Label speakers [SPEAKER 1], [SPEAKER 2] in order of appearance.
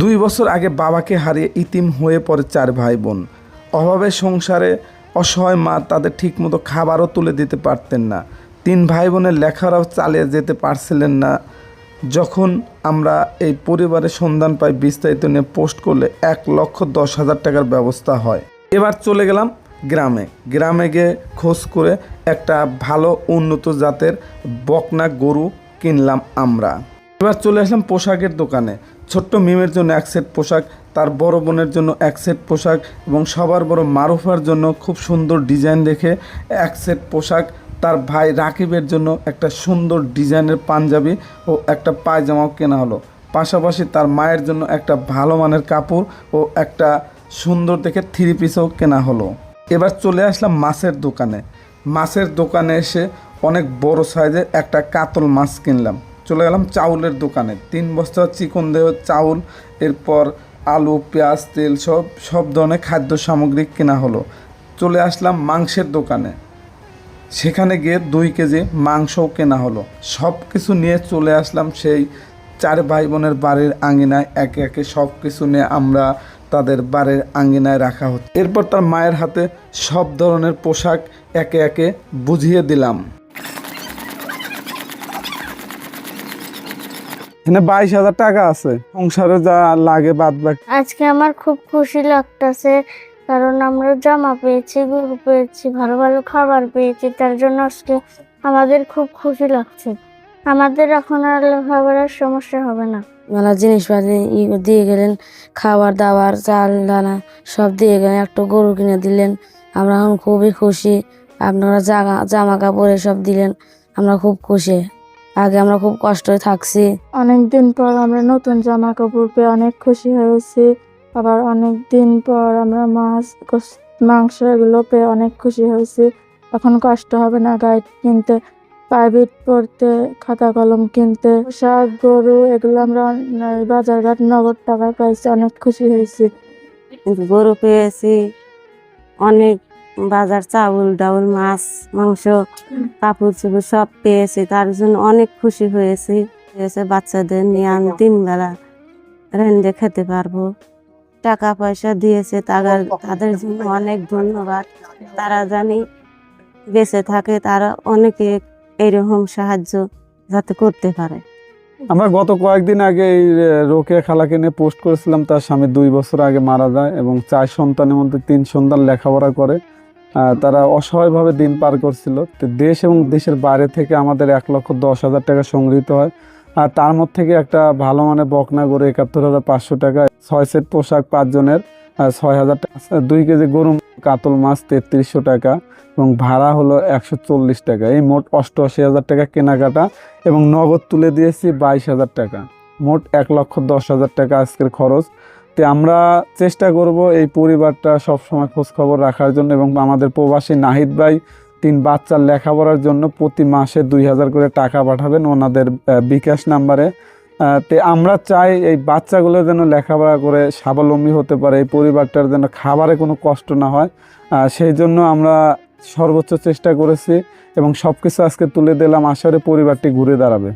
[SPEAKER 1] দুই বছর আগে বাবাকে হারিয়ে ইতিম হয়ে পড়ে চার ভাই বোন অভাবে সংসারে অসহায় মা তাদের ঠিকমতো খাবারও তুলে দিতে পারতেন না। তিন ভাই বোনের লেখারাও চালিয়ে যেতে পারছিলেন না। যখন আমরা এই পরিবারের সন্ধান পাই, বিস্তারিত নিয়ে পোস্ট করলে এক লক্ষ দশ হাজার টাকার ব্যবস্থা হয়। এবার চলে গেলাম গ্রামে। গ্রামে গিয়ে খোঁজ করে একটা ভালো উন্নত জাতের বকনা গরু কিনলাম আমরা। এবার চলে আসলাম পোশাকের দোকানে। ছোট্ট মিমের জন্য এক সেট পোশাক, তার বড় বোনের জন্য এক সেট পোশাক এবং সবার বড় মারুফার জন্য খুব সুন্দর ডিজাইন দেখে এক সেট পোশাক, তার ভাই রাকিবের জন্য একটা সুন্দর ডিজাইনের পাঞ্জাবি ও একটা পায়জামাও কেনা হলো। পাশাপাশি তার মায়ের জন্য একটা ভালো মানের কাপড় ও একটা সুন্দর দেখে থ্রি পিসও কেনা হলো। এবার চলে আসলাম মাছের দোকানে। মাছের দোকানে এসে অনেক বড় সাইজের একটা কাতল মাছ কিনলাম। চলে গেলাম চাউলের দোকানে। তিন বস্তা চিকন দেহ, চাউল, এরপর আলু, পেঁয়াজ, তেল সব সব ধরনের খাদ্য সামগ্রী কেনা হলো। চলে আসলাম মাংসের দোকানে। সেখানে গিয়ে দুই কেজি মাংসও কেনা হলো। সব কিছু নিয়ে চলে আসলাম সেই চার ভাই বোনের বাড়ির আঙিনায়। একে একে সব কিছু নিয়ে আমরা তাদের বাড়ির আঙ্গিনায় রাখা হতো এরপর তার মায়ের হাতে সব ধরনের পোশাক একে একে বুঝিয়ে দিলাম। এখানে বাইশ হাজার টাকা আছে। সংসারে যা লাগে বাদ বাকি।
[SPEAKER 2] আজকে আমার খুব খুশি লাগতেছে কারণ আমরা জামা পেয়েছি গরু পেয়েছি ভালো ভালো খাবার পেয়েছি তার জন্য আজকে আমাদের খুব খুশি লাগছে। আমাদের এখন আর লেখাপড়ার সমস্যা হবে না।
[SPEAKER 3] মেলা জিনিসপাতি ই দিয়ে গেলেন খাবার দাবার চাল দানা সব দিয়ে গেলেন একটা গরু কিনে দিলেন। আমরা এখন খুবই খুশি আপনারা জামা জামা কাপড় সব দিলেন আমরা খুব খুশি। আগে আমরা খুব কষ্টে থাকছি।
[SPEAKER 2] অনেক দিন পর আমরা নতুন জামা কাপড় পেয়ে অনেক খুশি হয়েছি। আবার অনেক দিন পর আমরা মাছ মাংস এগুলো পেয়ে অনেক খুশি হয়েছি। এখন কষ্ট হবে না গাইড কিনতে প্রাইভেট পড়তে খাতা কলম কিনতে। শাক গরু এগুলো আমরা বাজারঘাট নগদ টাকায় পাইছি অনেক খুশি হয়েছি।
[SPEAKER 3] গরু পেয়েছি অনেক বাজার, চাউল, ডাউল, মাছ, মাংস, কাপড় চোপড় সব পেয়েছি। তার জন্য অনেক খুশি হয়েছি। হয়েছে বাচ্চাদের নিয়ে আমি তিন বেলা রেন্দে খেতে পারব। টাকা পয়সা দিয়েছে তাদের তাদের জন্য অনেক ধন্যবাদ। তারা জানি বেঁচে থাকে, তারা অনেকে এরকম সাহায্য যাতে করতে পারে।
[SPEAKER 1] আমরা গত কয়েকদিন আগে এই রোকেয়া খালাকে নিয়ে পোস্ট করেছিলাম। তার স্বামী দুই বছর আগে মারা যায় এবং চার সন্তানের মধ্যে তিন সন্তান লেখাপড়া করে। তারা অসহায়ভাবে দিন পার করছিল। তো দেশ এবং দেশের বাইরে থেকে আমাদের এক লক্ষ দশ হাজার টাকা সংগৃহীত হয়। আর তার মধ্যে থেকে একটা ভালো মানে বকনা গরু একাত্তর হাজার পাঁচশো টাকা, ছয় সেট পোশাক পাঁচজনের ছয় হাজার টাকা দুই কেজি গরু, কাতল মাছ তেত্রিশশো টাকা এবং ভাড়া হলো একশো চল্লিশ টাকা। এই মোট অষ্টআশি হাজার টাকা কেনাকাটা এবং নগদ তুলে দিয়েছি বাইশ হাজার টাকা। মোট এক লক্ষ দশ হাজার টাকা আজকের খরচ। তো আমরা চেষ্টা করব এই পরিবারটা সবসময় খোঁজ খবর রাখার জন্য এবং আমাদের প্রবাসী নাহিদ ভাই তিন বাচ্চার লেখাপড়ার জন্য প্রতি মাসে দুই হাজার করে টাকা পাঠাবেন ওনাদের বিকাশ নাম্বারে। তে আমরা চাই এই বাচ্চাগুলো যেন লেখাপড়া করে স্বাবলম্বী হতে পারে, এই পরিবারটার যেন খাবারে কোনো কষ্ট না হয়। সেই জন্য আমরা সর্বোচ্চ চেষ্টা করেছি এবং সব কিছু আজকে তুলে দিলাম। আশা পরিবারটি ঘুরে দাঁড়াবে।